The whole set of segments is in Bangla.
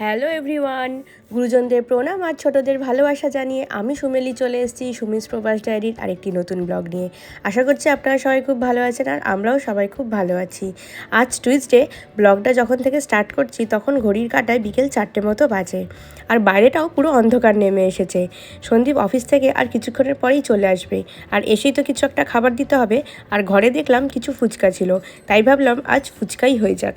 হ্যালো এভরিওয়ান, গুরুজনদের প্রণাম আর ছোটদের ভালোবাসা জানিয়ে আমি সুমেলি চলে এসেছি সুমিস প্রবাস ডায়েরির আরেকটি নতুন ব্লগ নিয়ে। আশা করছি আপনারা সবাই খুব ভালো আছেন আর আমরাও সবাই খুব ভালো আছি। আজ টুইসডে ব্লগটা যখন থেকে স্টার্ট করছি তখন ঘড়ির কাটায় বিকেল চারটে মতো বাজে আর বাইরেটাও পুরো অন্ধকার নেমে এসেছে। সন্দীপ অফিস থেকে আর কিছুক্ষণের পরেই চলে আসবে আর এসেই তো কিছু একটা খাবার দিতে হবে আর ঘরে দেখলাম কিছু ফুচকা ছিল, তাই ভাবলাম আজ ফুচকাই হয়ে যাক।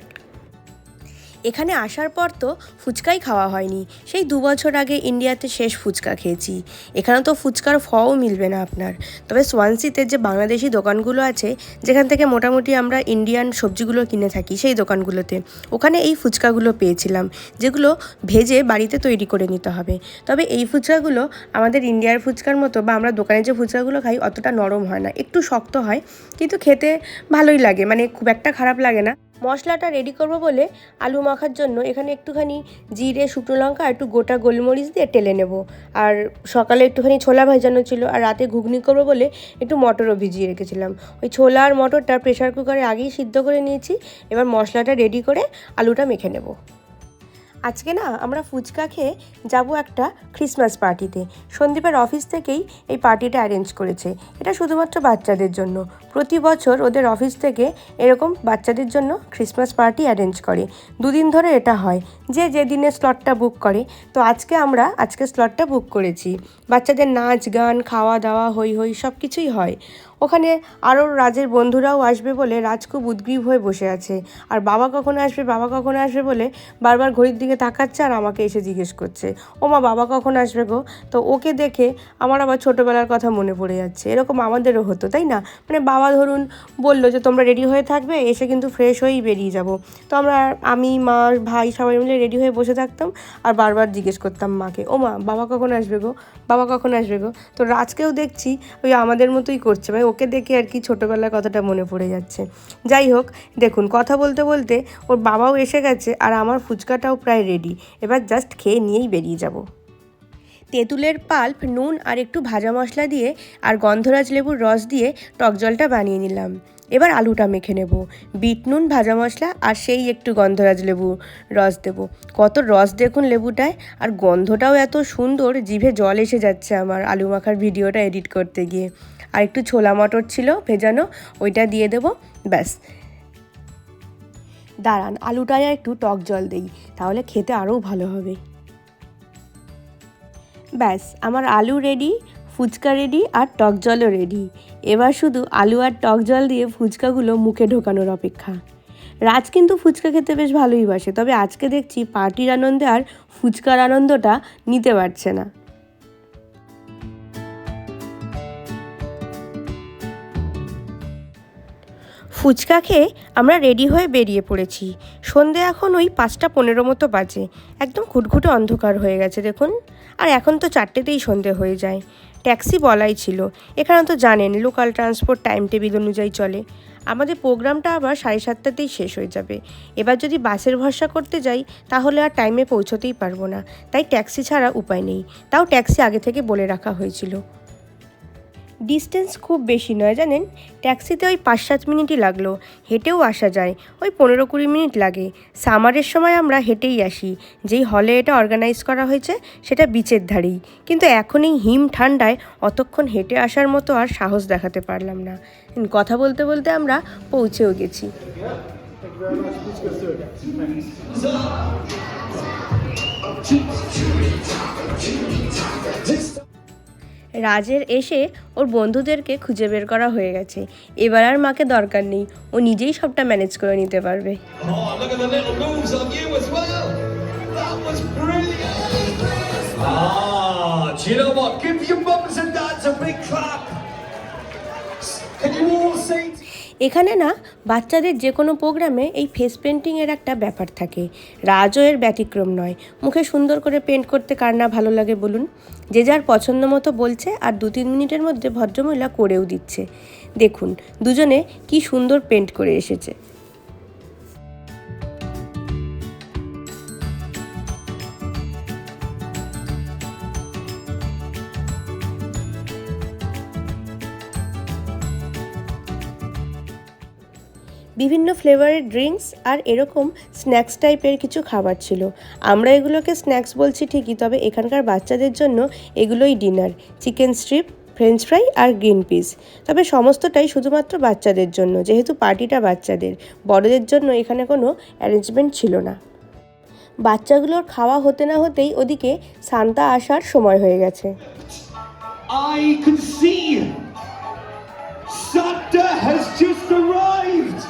এখানে আসার পর তো ফুচকাই খাওয়া হয়নি। সেই দু বছর আগে ইন্ডিয়াতে শেষ ফুচকা খেয়েছি। এখানে তো ফুচকার ফও মিলবে না আপনার। তবে সোয়ানসিতে যে বাংলাদেশি দোকানগুলো আছে, যেখান থেকে মোটামুটি আমরা ইন্ডিয়ান সবজিগুলো কিনে থাকি, সেই দোকানগুলোতে, ওখানে এই ফুচকাগুলো পেয়েছিলাম, যেগুলো ভেজে বাড়িতে তৈরি করে নিতে হবে। তবে এই ফুচকাগুলো আমাদের ইন্ডিয়ার ফুচকার মতো বা আমরা দোকানে যে ফুচকাগুলো খাই, অতটা নরম হয় না। একটু শক্ত হয়, কিন্তু খেতে ভালোই লাগে মানে খুব একটা খারাপ লাগে না। মশলাটা রেডি করব বলে আলু মাখার জন্য এখানে একটুখানি জিরে, শুকনো লঙ্কা একটু গোটা গোলমরিচ দিয়ে টেলে নেব। আর সকালে একটুখানি ছোলা ভেজানো ছিল আর রাতে ঘুগনি করব বলে একটু মটরও ভিজিয়ে রেখেছিলাম। ওই ছোলা আর মটরটা প্রেশার কুকারে আগেই সিদ্ধ করে নিয়েছি, এবার মশলাটা রেডি করে আলুটা মেখে নেব। আজকে না আমরা ফুচকা খেয়ে যাব একটা ক্রিসমাস পার্টিতে সন্দীপের অফিস থেকেই এই পার্টিটা অ্যারেঞ্জ করেছে। এটা শুধুমাত্র বাচ্চাদের জন্য। প্রতি বছর ওদের অফিস থেকে এরকম বাচ্চাদের জন্য ক্রিসমাস পার্টি অ্যারেঞ্জ করে। দুদিন ধরে এটা হয়। যে যে দিনে স্লটটা বুক করে। তো আজকে আমরা আজকে স্লটটা বুক করেছি। বাচ্চাদের নাচ, গান খাওয়া দাওয়া হই হই সব কিছুই হয়। ওখানে আরও রাজের বন্ধুরাও আসবে বলে রাজ খুব উদ্গ্রীব হয়ে বসে আছে। আর বাবা কখন আসবে, বাবা কখন আসবে বলে বারবার ঘড়ির দিকে তাকাচ্ছে আর আমাকে এসে জিজ্ঞেস করছে ও মা বাবা কখন আসবে গো? তো ওকে দেখে আমার আবার ছোটোবেলার কথা মনে পড়ে যাচ্ছে। এরকম আমাদেরও হতো, তাই না? মানে বাবা ধরুন বলল যে, তোমরা রেডি হয়ে থাকবে, এসে কিন্তু ফ্রেশ হয়েই বেরিয়ে যাব। তো আমরা, আমি, মা, ভাই সবাই মিলে রেডি হয়ে বসে থাকতাম আর বারবার জিজ্ঞেস করতাম মাকে ও মা বাবা কখন আসবে গো? বাবা কখন আসবে গো? তো রাজকেও দেখছি ওই আমাদের মতোই করছে, ভাই ওকে দেখে আর কি ছোটোবেলার কথাটা মনে পড়ে যাচ্ছে। যাই হোক, দেখুন, কথা বলতে বলতে ওর বাবাও এসে গেছে আর আমার ফুচকাটাও প্রায় রেডি এবার জাস্ট খেয়ে নিয়েই বেরিয়ে যাব। তেঁতুলের পাল্প, নুন আর একটু ভাজা মশলা দিয়ে আর গন্ধরাজ লেবুর রস দিয়ে টক জলটা বানিয়ে নিলাম। এবার আলুটা মেখে নেব। বিট নুন, ভাজা মশলা আর সেই একটু গন্ধরাজ লেবু রস দেব। কত রস দেখুন লেবুটায়, আর গন্ধটাও এত সুন্দর, জিভে জল এসে যাচ্ছে আমার আলু মাখার ভিডিওটা এডিট করতে গিয়ে। আর একটু ছোলা মটর ছিল ভেজানো, ওইটা দিয়ে দেব, ব্যাস। দাঁড়ান আলুটায় একটু টক জল দেই, তাহলে খেতে আরও ভালো হবে। ব্যাস, আমার আলু রেডি ফুচকা রেডি আর টক জলও রেডি এবার শুধু আলু আর টক জল দিয়ে ফুচকাগুলো মুখে ঢোকানোর অপেক্ষা। রাজ কিন্তু ফুচকা খেতে বেশ ভালোই বাসে, তবে আজকে দেখছি পার্টির আনন্দে আর ফুচকার আনন্দটা নিতে পারছে না। ফুচকা খেয়ে আমরা রেডি হয়ে বেরিয়ে পড়েছি। সন্ধে এখন ওই পাঁচটা পনেরো মতো বাজে। একদম ঘুটঘুটে অন্ধকার হয়ে গেছে, দেখুন। আর এখন তো চারটেতেই সন্ধে হয়ে যায়। ট্যাক্সি বলাই ছিল। এখানে তো জানেন লোকাল ট্রান্সপোর্ট টাইম টেবিল অনুযায়ী চলে। আমাদের প্রোগ্রামটা আবার সাড়ে সাতটাতেই শেষ হয়ে যাবে। এবার যদি বাসের ভরসা করতে যাই, তাহলে আর টাইমে পৌঁছতেই পারব না। তাই ট্যাক্সি ছাড়া উপায় নেই। তাও ট্যাক্সি আগে থেকে বলে রাখা হয়েছিল। ডিস্টেন্স খুব বেশি নয়, জানেন? ট্যাক্সিতে ওই পাঁচ সাত মিনিটই লাগল, হেঁটেও আসা যায়। ওই পনেরো কুড়ি মিনিট লাগে। সামারের সময় আমরা হেঁটেই আসি। যেই হলে এটা অর্গানাইজ করা হয়েছে, সেটা বিচের ধারেই। কিন্তু এখন এই হিম ঠান্ডায় অতক্ষণ হেঁটে আসার মতো আর সাহস দেখাতে পারলাম না। কথা বলতে বলতে আমরা পৌঁছেও গেছি। রাজের এসে ওর বন্ধুদেরকে খুঁজে বের করা হয়ে গেছে। এবার আর মাকে দরকার নেই, ও নিজেই সবটা ম্যানেজ করে নিতে পারবে। এখানে না বাচ্চাদের যে কোনো প্রোগ্রামে এই ফেস পেন্টিংয়ের একটা ব্যাপার থাকে। রাজও এর ব্যতিক্রম নয়। মুখে সুন্দর করে পেন্ট করতে কার না ভালো লাগে বলুন? যে যার পছন্দ মতো বলছে আর দু তিন মিনিটের মধ্যে ভদ্রমহিলা করেও দিচ্ছে। দেখুন, দুজনে কি সুন্দর পেন্ট করে এসেছে। বিভিন্ন ফ্লেভারের ড্রিঙ্কস আর এরকম স্ন্যাক্স টাইপের কিছু খাবার ছিল। আমরা এগুলোকে স্ন্যাক্স বলছি ঠিকই, তবে এখানকার বাচ্চাদের জন্য এগুলোই dinner. Chicken strip, french fry আর গ্রিন পিস। তবে সমস্তটাই শুধুমাত্র বাচ্চাদের জন্য, যেহেতু পার্টিটা বাচ্চাদের। বড়দের জন্য এখানে কোনো অ্যারেঞ্জমেন্ট ছিল না। বাচ্চাগুলোর খাওয়া হতে না হতেই ওদিকে সান্তা আসার সময় হয়ে গেছে। Santa has just arrived.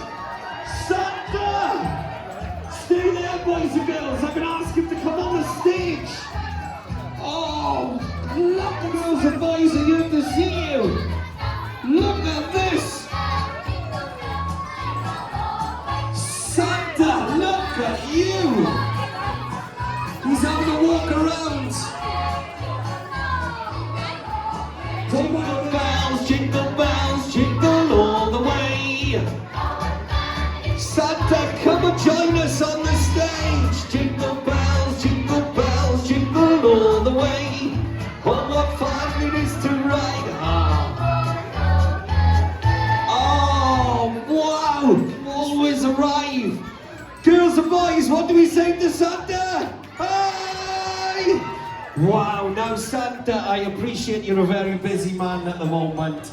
Wow, now Santa, I appreciate you're a very busy man at the moment.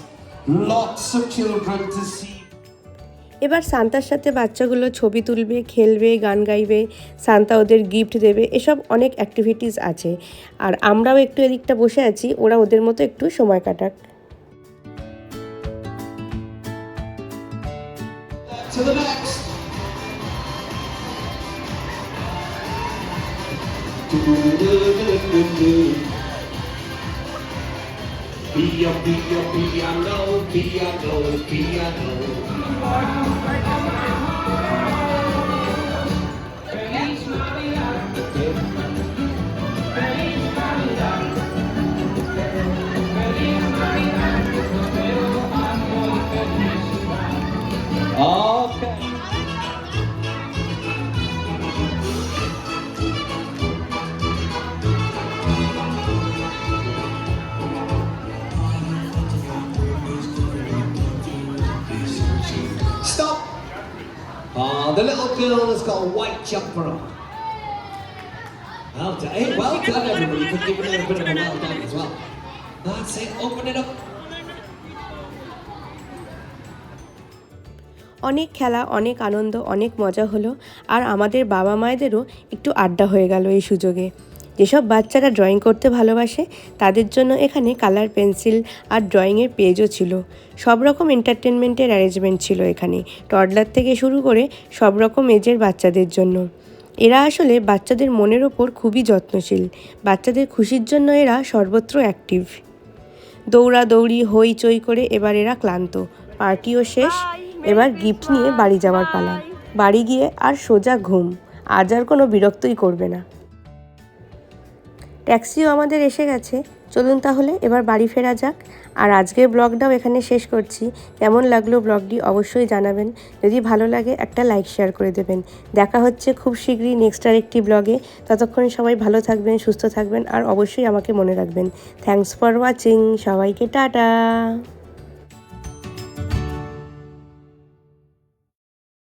Lots of children to see. এবার সান্তার সাথে বাচ্চাগুলো ছবি তুলবে খেলবে গান গাইবে সান্তা ওদের গিফট দেবে এসব অনেক অ্যাক্টিভিটিস আছে আর আমরাও একটু এদিকটা বসে আছি ওরা ওদের মতো একটু সময় কাটাক To the next. Pia, pia, piano, piano, piano. The little girl has got a white jumper on. Well done, hey, well done everybody. You could give her a bit of a well done as well. That's it, open it up. অনেক খেলা অনেক আনন্দ অনেক মজা হলো আর আমাদের বাবা মায়েদেরও একটু আড্ডা হয়ে গেল এই সুযোগে যেসব বাচ্চারা ড্রয়িং করতে ভালোবাসে, তাদের জন্য এখানে কালার পেন্সিল আর ড্রয়িংয়ের পেজও ছিল। সব রকম এন্টারটেনমেন্টের অ্যারেঞ্জমেন্ট ছিল এখানে। টডলার থেকে শুরু করে সব রকম এজের বাচ্চাদের জন্য। এরা আসলে বাচ্চাদের মনের ওপর খুবই যত্নশীল। বাচ্চাদের খুশির জন্য এরা সর্বত্র অ্যাক্টিভ দৌড়াদৌড়ি, হইচই করে এবার এরা ক্লান্ত। পার্টিও শেষ। এবার গিফট নিয়ে বাড়ি যাওয়ার পালা। বাড়ি গিয়ে আর সোজা ঘুম। আজ আর কোনো বিরক্তই করবে না। ট্যাক্সিও আমাদের এসে গেছে। চলুন তাহলে এবার বাড়ি ফেরা যাক। আর আজকের ব্লগটাও এখানে শেষ করছি। কেমন লাগল ব্লগটি অবশ্যই জানাবেন। যদি ভালো লাগে, একটা লাইক, শেয়ার করে দেবেন। দেখা হচ্ছে খুব শীঘ্রই নেক্সট আর একটি ব্লগে। ততক্ষণ সবাই ভালো থাকবেন, সুস্থ থাকবেন, আর অবশ্যই আমাকে মনে রাখবেন। থ্যাংকস ফর ওয়াচিং সবাইকে টাটা।